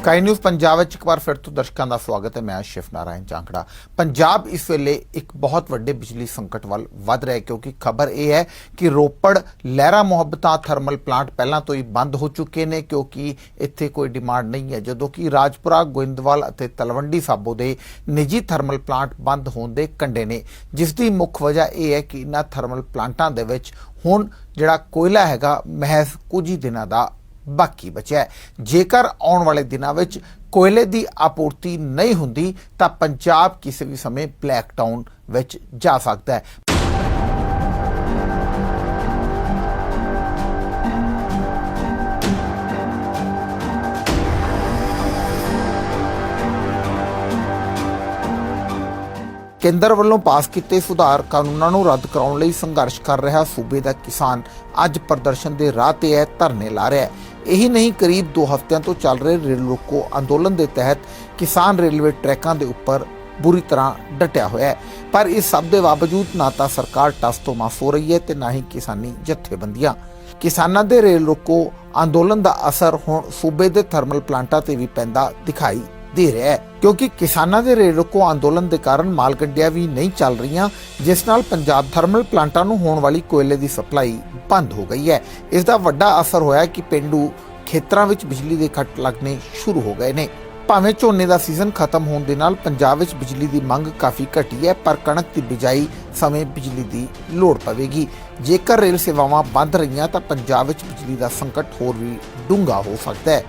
Sky news Punjab ਵਿੱਚ ਇੱਕ ਵਾਰ ਫਿਰ ਤੋਂ ਦਰਸ਼ਕਾਂ ਦਾ ਸਵਾਗਤ ਹੈ। ਮੈਂ ਸ਼ਿਵ ਨਾਰਾਇਣ ਚਾਂਕੜਾ। ਪੰਜਾਬ ਇਸ ਵੇਲੇ ਇੱਕ ਬਹੁਤ ਵੱਡੇ ਬਿਜਲੀ ਸੰਕਟ ਵੱਲ ਵੱਧ ਰਿਹਾ ਹੈ ਕਿਉਂਕਿ ਖਬਰ ਇਹ ਹੈ ਕਿ ਰੋਪੜ ਲਹਿਰਾ ਮੁਹੱਬਤਾਂ ਥਰਮਲ ਪਲਾਂਟ ਪਹਿਲਾਂ ਤੋਂ ਹੀ ਬੰਦ ਹੋ ਚੁੱਕੇ ਨੇ ਕਿਉਂਕਿ ਇੱਥੇ ਕੋਈ ਡਿਮਾਂਡ ਨਹੀਂ ਹੈ। ਜਦੋਂ ਕਿ ਰਾਜਪੁਰਾ, ਗੋਇੰਦਵਾਲ ਅਤੇ ਤਲਵੰਡੀ ਸਾਬੋ ਦੇ ਨਿੱਜੀ ਥਰਮਲ ਪਲਾਂਟ ਬੰਦ ਹੋਣ ਦੇ ਕੰਡੇ ਨੇ। ਜਿਸ ਦੀ ਮੁੱਖ ਵਜ੍ਹਾ ਇਹ ਹੈ ਕਿ ਇਹਨਾਂ ਥਰਮਲ ਪਲਾਂਟਾਂ ਦੇ ਵਿੱਚ ਹੁਣ ਜਿਹੜਾ ਕੋਇਲਾ ਹੈਗਾ, ਮਹਿਜ਼ ਕੁਝ ਹੀ ਦਿਨਾਂ ਦਾ ਬਾਕੀ ਬਚਿਆ ਜੇਕਰ ਆਉਣ ਵਾਲੇ ਦਿਨਾਂ ਵਿੱਚ ਕੋਇਲੇ ਦੀ ਆਪੂਰਤੀ ਨਹੀਂ ਹੁੰਦੀ, ਤਾਂ ਪੰਜਾਬ ਕਿਸੇ ਵੀ ਸਮੇਂ ਬਲੈਕ ਟਾਊਨ ਵਿੱਚ ਜਾ ਸਕਦਾ ਹੈ। ਕੇਂਦਰ ਵੱਲੋਂ ਪਾਸ ਕੀਤੇ ਸੁਧਾਰ ਕਾਨੂੰਨਾਂ ਨੂੰ ਰੱਦ ਕਰਾਉਣ ਲਈ ਸੰਘਰਸ਼ ਕਰ ਰਿਹਾ ਸੂਬੇ ਦਾ ਕਿਸਾਨ। ਅੱਜ ਪ੍ਰਦਰਸ਼ਨ ਦੇ ਰਾਹ ਤੇ ਹੈ ਧਰਨੇ ਲਾ ਰਿਹਾ ਹੈ। ਇਹੀ ਨਹੀਂ, ਕਰੀਬ 2 ਹਫ਼ਤਿਆਂ ਤੋਂ ਚੱਲ ਰਹੇ ਰੇਲ ਰੋਕੋ ਅੰਦੋਲਨ ਦੇ ਤਹਿਤ ਕਿਸਾਨ ਰੇਲਵੇ ਟਰੈਕਾਂ ਦੇ ਉੱਪਰ ਬੁਰੀ ਤਰ੍ਹਾਂ ਡਟਿਆ ਹੋਇਆ ਹੈ। ਪਰ ਇਸ ਸਭ ਦੇ ਬਾਵਜੂਦ ਨਾ ਤਾਂ ਸਰਕਾਰ ਟਸ ਤੋਂ ਮਾਫ ਹੋ ਰਹੀ ਹੈ ਤੇ ਨਾ ਹੀ ਕਿਸਾਨੀ ਜਥੇਬੰਦੀਆਂ। ਕਿਸਾਨਾਂ ਦੇ ਰੇਲ ਰੋਕੋ ਅੰਦੋਲਨ ਦਾ ਅਸਰ ਹੁਣ ਸੂਬੇ ਦੇ ਥਰਮਲ ਪਲਾਂਟਾਂ ਤੇ ਵੀ ਪੈਂਦਾ ਦਿਖਾਈ ਦੇ ਰਿਹਾ ਹੈ। ਕਿਉਂਕਿ ਕਿਸਾਨਾਂ ਦੇ ਰੇਲ ਰੋਕੋ ਅੰਦੋਲਨ ਦੇ ਕਾਰਨ ਮਾਲ ਗੱਡੀਆਂ ਵੀ ਨਹੀਂ ਚੱਲ ਰਹੀਆਂ, ਜਿਸ ਨਾਲ ਪੰਜਾਬ ਥਰਮਲ ਪਲਾਂਟਾਂ ਨੂੰ ਹੋਣ ਵਾਲੀ ਕੋਇਲੇ ਦੀ ਸਪਲਾਈ ਬੰਦ ਹੋ ਗਈ ਹੈ। ਇਸ ਦਾ ਵੱਡਾ ਅਸਰ ਹੋਇਆ ਕਿ ਪਿੰਡੂ ਖੇਤਰਾਂ ਵਿੱਚ ਬਿਜਲੀ ਦੇ ਕੱਟ ਲੱਗਣੇ ਸ਼ੁਰੂ ਹੋ ਗਏ ਨੇ। ਭਾਵੇਂ ਝੋਨੇ ਦਾ ਸੀਜ਼ਨ ਖਤਮ ਹੋਣ ਦੇ ਨਾਲ ਪੰਜਾਬ ਵਿੱਚ ਬਿਜਲੀ ਦੀ ਮੰਗ ਕਾਫੀ ਘਟੀ ਹੈ, ਪਰ ਕਣਕ ਦੀ ਬਿਜਾਈ ਸਮੇਂ ਬਿਜਲੀ ਦੀ ਲੋੜ ਪਵੇਗੀ। ਜੇਕਰ ਰੇਲ ਸੇਵਾਵਾਂ ਬੰਦ ਰਹੀਆਂ ਤਾਂ ਪੰਜਾਬ ਵਿੱਚ ਬਿਜਲੀ ਦਾ ਸੰਕਟ ਹੋਰ ਵੀ ਡੂੰਘਾ ਹੋ ਸਕਦਾ ਹੈ।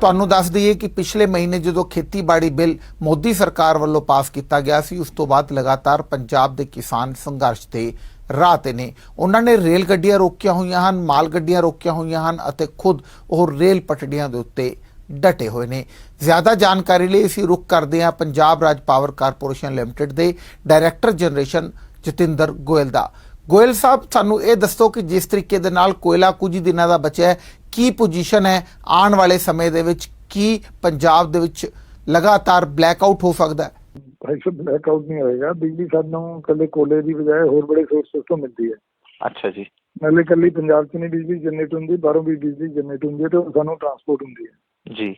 ਤੁਹਾਨੂੰ ਦੱਸ ਦਈਏ ਕਿ ਪਿਛਲੇ ਮਹੀਨੇ ਜਦੋਂ ਖੇਤੀਬਾੜੀ ਬਿੱਲ ਮੋਦੀ ਸਰਕਾਰ ਵੱਲੋਂ ਪਾਸ ਕੀਤਾ ਗਿਆ ਸੀ, ਉਸ ਤੋਂ ਬਾਅਦ ਲਗਾਤਾਰ ਪੰਜਾਬ ਦੇ ਕਿਸਾਨ ਸੰਘਰਸ਼ ਤੇ ਰਾਹ ਤੇ ਨੇ। ਉਹਨਾਂ ਨੇ ਰੇਲ ਗੱਡੀਆਂ ਰੋਕੀਆਂ ਹੋਈਆਂ ਹਨ, ਮਾਲ ਗੱਡੀਆਂ ਰੋਕੀਆਂ ਹੋਈਆਂ ਹਨ ਅਤੇ ਖੁਦ ਉਹ ਰੇਲ ਪਟੜੀਆਂ ਦੇ ਉੱਤੇ ਡਟੇ ਹੋਏ ਨੇ। ਜ਼ਿਆਦਾ ਜਾਣਕਾਰੀ ਲਈ ਅਸੀਂ ਰੁਕ ਕਰਦੇ ਹਾਂ Punjab Raj power corporation limited ਦੇ ਡਾਇਰੈਕਟਰ ਜਨਰੇਸ਼ਨ ਜਤਿੰਦਰ ਗੋਇਲ ਦਾ। ਗੋਇਲ ਸਾਹਿਬ, ਸਾਨੂੰ ਇਹ ਦੱਸੋ ਕਿ ਜਿਸ ਤਰੀਕੇ ਦੇ ਨਾਲ ਕੋਇਲਾ ਕੁਝ ਦਿਨਾਂ ਦਾ ਬਚਿਆ ਕੀ ਪੋਜੀਸ਼ਨ ਹੈ ਆਉਣ ਵਾਲੇ ਸਮੇਂ ਦੇ ਵਿੱਚ? ਕੀ ਪੰਜਾਬ ਦੇ ਵਿੱਚ ਲਗਾਤਾਰ ਬਲੈਕਆਊਟ ਹੋ ਸਕਦਾ ਹੈ? ਭਾਈ ਸਾਹਿਬ ਬਲੈਕਆਊਟ ਨਹੀਂ ਹੋਏਗਾ। ਬਿਜਲੀ ਸਾਨੂੰ ਕੱਲੇ ਕੋਲੇ ਦੀ ਬਜਾਏ ਹੋਰ ਬੜੇ ਸੋਰਸਸ ਤੋਂ ਮਿਲਦੀ ਹੈ। ਅੱਛਾ ਜੀ। ਨਾਲੇ ਕੱਲੀ ਪੰਜਾਬ 'ਚ ਨਹੀਂ ਬਿਜਲੀ ਜਨਰੇਟ ਹੁੰਦੀ ਬਾਹਰੋਂ ਵੀ ਬਿਜਲੀ ਜਨਰੇਟ ਹੁੰਦੀ ਹੈ ਤੇ ਉਹ ਸਾਨੂੰ ਟਰਾਂਸਪੋਰਟ ਹੁੰਦੀ ਹੈ। ਜੀ।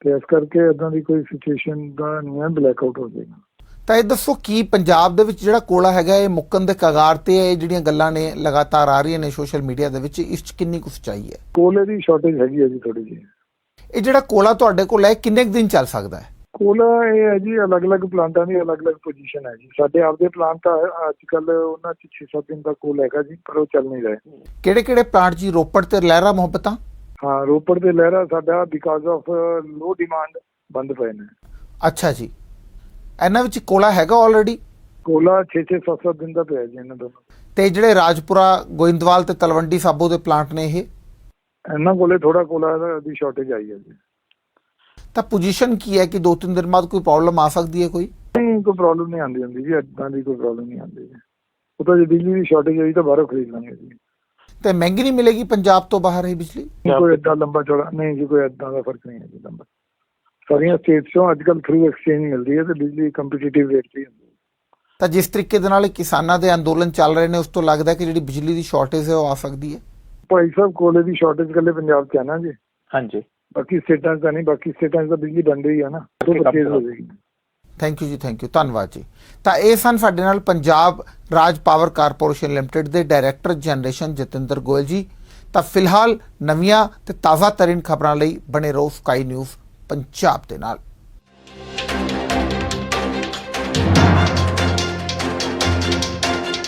ਤੇ ਇਸ ਕਰਕੇ ਇਦਾਂ ਦੀ ਕੋਈ ਸਿਚੁਏਸ਼ਨ ਦਾ ਨਹੀਂ ਹੈ ਬਲੈਕਆਊਟ ਹੋ ਜਾਏਗਾ। ਤਾਂ ਇਹ ਦੱਸੋ ਕੀ ਪੰਜਾਬ ਦੇ ਵਿੱਚ ਜਿਹੜਾ ਕੋਲਾ ਹੈਗਾ ਇਹ ਮੁੱਕਣ ਦੇ ਕਗਾਰ ਤੇ ਹੈ ਇਹ ਜਿਹੜੀਆਂ ਗੱਲਾਂ ਨੇ ਲਗਾਤਾਰ ਆ ਰਹੀਆਂ ਨੇ ਸੋਸ਼ਲ ਮੀਡੀਆ ਦੇ ਵਿੱਚ ਇਸ 'ਚ ਕਿੰਨੀ ਕੁ ਸੱਚਾਈ ਹੈ? ਕੋਲੇ ਦੀ ਸ਼ਾਰਟੇਜ ਹੈਗੀ ਹੈ ਜੀ ਥੋੜੀ ਜਿਹੀ। ਇਹ ਜਿਹੜਾ ਕੋਲਾ ਤੁਹਾਡੇ ਕੋਲ ਹੈ ਕਿੰਨੇ ਦਿਨ ਚੱਲ ਸਕਦਾ ਹੈ? ਕੋਲਾ ਇਹ ਹੈ ਜੀ ਅਲੱਗ-ਅਲੱਗ ਪਲਾਂਟਾਂ ਦੀ ਅਲੱਗ-ਅਲੱਗ ਪੋਜੀਸ਼ਨ ਹੈ ਜੀ। ਸਾਡੇ ਆਪਦੇ ਪਲਾਂਟ ਤਾਂ ਅੱਜ ਕੱਲ ਉਹਨਾਂ 'ਚ 6-7 ਦਿਨ ਦਾ ਕੋਲ ਹੈਗਾ ਜੀ ਪਰ ਉਹ ਚੱਲ ਨਹੀਂ ਰਹੇ। ਕਿਹੜੇ ਕਿਹੜੇ ਪਲਾਂਟ ਜੀ? ਰੋਪੜ ਤੇ ਲਹਿਰਾ ਮੁਹੱਬਤਾਂ? ਹਾਂ ਰੋਪੜ ਤੇ ਲਹਿਰਾ ਸਾਡਾ ਬਿਕਾਜ਼ ਆਫ ਲੋ ਡਿਮਾਂਡ ਬੰਦ ਪਏ ਨੇ। ਅੱਛਾ ਜੀ। ਇਹਨਾਂ ਵਿੱਚ ਕੋਲਾ ਹੈਗਾ ਆਲਰੇਡੀ ਕੋਲਾ 6-6 7-7 ਦਿਨ ਦਾ ਪਿਆ ਜੀ ਇਹਨਾਂ ਦੋਨੋਂ ਤੇ ਜਿਹੜੇ ਰਾਜਪੁਰਾ ਗੋਇੰਦਵਾਲ ਤੇ ਤਲਵੰਡੀ ਸਾਬੋ ਦੇ ਪਲਾਂਟ ਨੇ ਇਹ? ਇਹਨਾਂ ਕੋਲੇ ਥੋੜਾ ਕੋਲਾ ਦੀ ਸ਼ਾਰਟੇਜ ਆਈ ਹੈ ਜੀ। ਤਾਂ ਪੋਜੀਸ਼ਨ ਕੀ ਹੈ ਕਿ ਦੋ ਤਿੰਨ ਦਿਨ ਬਾਅਦ ਕੋਈ ਪ੍ਰੋਬਲਮ ਆ ਸਕਦੀ ਹੈ ਕੋਈ? ਨਹੀਂ ਕੋਈ ਪ੍ਰੋਬਲਮ ਨਹੀਂ ਆਉਂਦੀ ਹੁੰਦੀ ਜੀ ਇਦਾਂ ਦੀ ਕੋਈ ਪ੍ਰੋਬਲਮ ਨਹੀਂ ਆਉਂਦੀ ਜੀ। ਉਹ ਤਾਂ ਜੇ ਬਿਜਲੀ ਦੀ ਸ਼ਾਰਟੇਜ ਹੋਈ ਤਾਂ ਬਾਹਰੋਂ ਖਰੀਦ ਲਾਂਗੇ ਜੀ। ਤੇ ਮਹਿੰਗੀ ਨਹੀਂ ਮਿਲੇਗੀ ਪੰਜਾਬ ਤੋਂ ਬਾਹਰ ਇਹ ਬਿਜਲੀ? ਕੋਈ ਏਦਾਂ ਲੰਬਾ ਚੌੜਾ ਨਹੀਂ ਜੀ ਕੋਈ ਏਦਾਂ ਦਾ ਫ਼ਰਕ ਨਹੀਂ ਹੈ ਜੀ ਲੰਬਾ। ਸਾਰੀਆਂ ਸਟੇਟਸ ਤੋਂ ਅੱਜ ਕੱਲ ਥਰੂ ਐਕਸਚੇਂਜ ਮਿਲਦੀ ਹੈ ਤੇ ਬਿਜਲੀ ਕੰਪੀਟੀਟਿਵ ਰੇਟ ਤੇ ਹੁੰਦੀ ਹੈ। ਤਾਂ ਜਿਸ ਤਰੀਕੇ ਦੇ ਨਾਲ ਕਿਸਾਨਾਂ ਦੇ ਅੰਦੋਲਨ ਚੱਲ ਰਹੇ ਨੇ ਉਸ ਤੋਂ ਲੱਗਦਾ ਕਿ ਜਿਹੜੀ ਬਿਜਲੀ ਦੀ ਸ਼ਾਰਟੇਜ ਹੈ ਉਹ ਆ ਸਕਦੀ ਹੈ? ਭਾਈ ਸਾਹਿਬ ਕੋਲੇ ਦੀ ਸ਼ਾਰਟੇਜ ਕੱਲੇ ਪੰਜਾਬ 'ਚ ਹੈ ਨਾ ਜੀ? ਹਾਂਜੀ। ਬਾਕੀ ਸਟੇਟਾਂ 'ਚ ਤਾਂ ਨਹੀਂ ਬਾਕੀ ਸਟੇਟਾਂ 'ਚ ਤਾਂ ਬਿਜਲੀ ਬਣ ਰਹੀ ਹੈ ਨਾ ਉਹ ਪਰਚੇਜ਼ ਹੋ ਜਾਏਗੀ ਥੈਂਕ ਯੂ ਜੀ ਥੈਂਕ ਯੂ ਧੰਨਵਾਦ ਜੀ। ਤਾਂ ਇਹ ਸਨ ਸਾਡੇ ਨਾਲ Punjab Raj power corporation limited ਦੇ ਡਾਇਰੈਕਟਰ ਜਨਰੇਸ਼ਨ ਜਤਿੰਦਰ ਗੋਇਲ ਜੀ। ਤਾਂ ਫਿਲਹਾਲ ਨਵੀਆਂ ਤੇ ਤਾਜ਼ਾ ਤਰੀਨ ਖਬਰਾਂ ਲਈ ਬਣੇ ਰਹੋ ਸਕਾਈ ਨਿਊਜ਼ ਪੰਜਾਬ ਦੇ ਨਾਲ।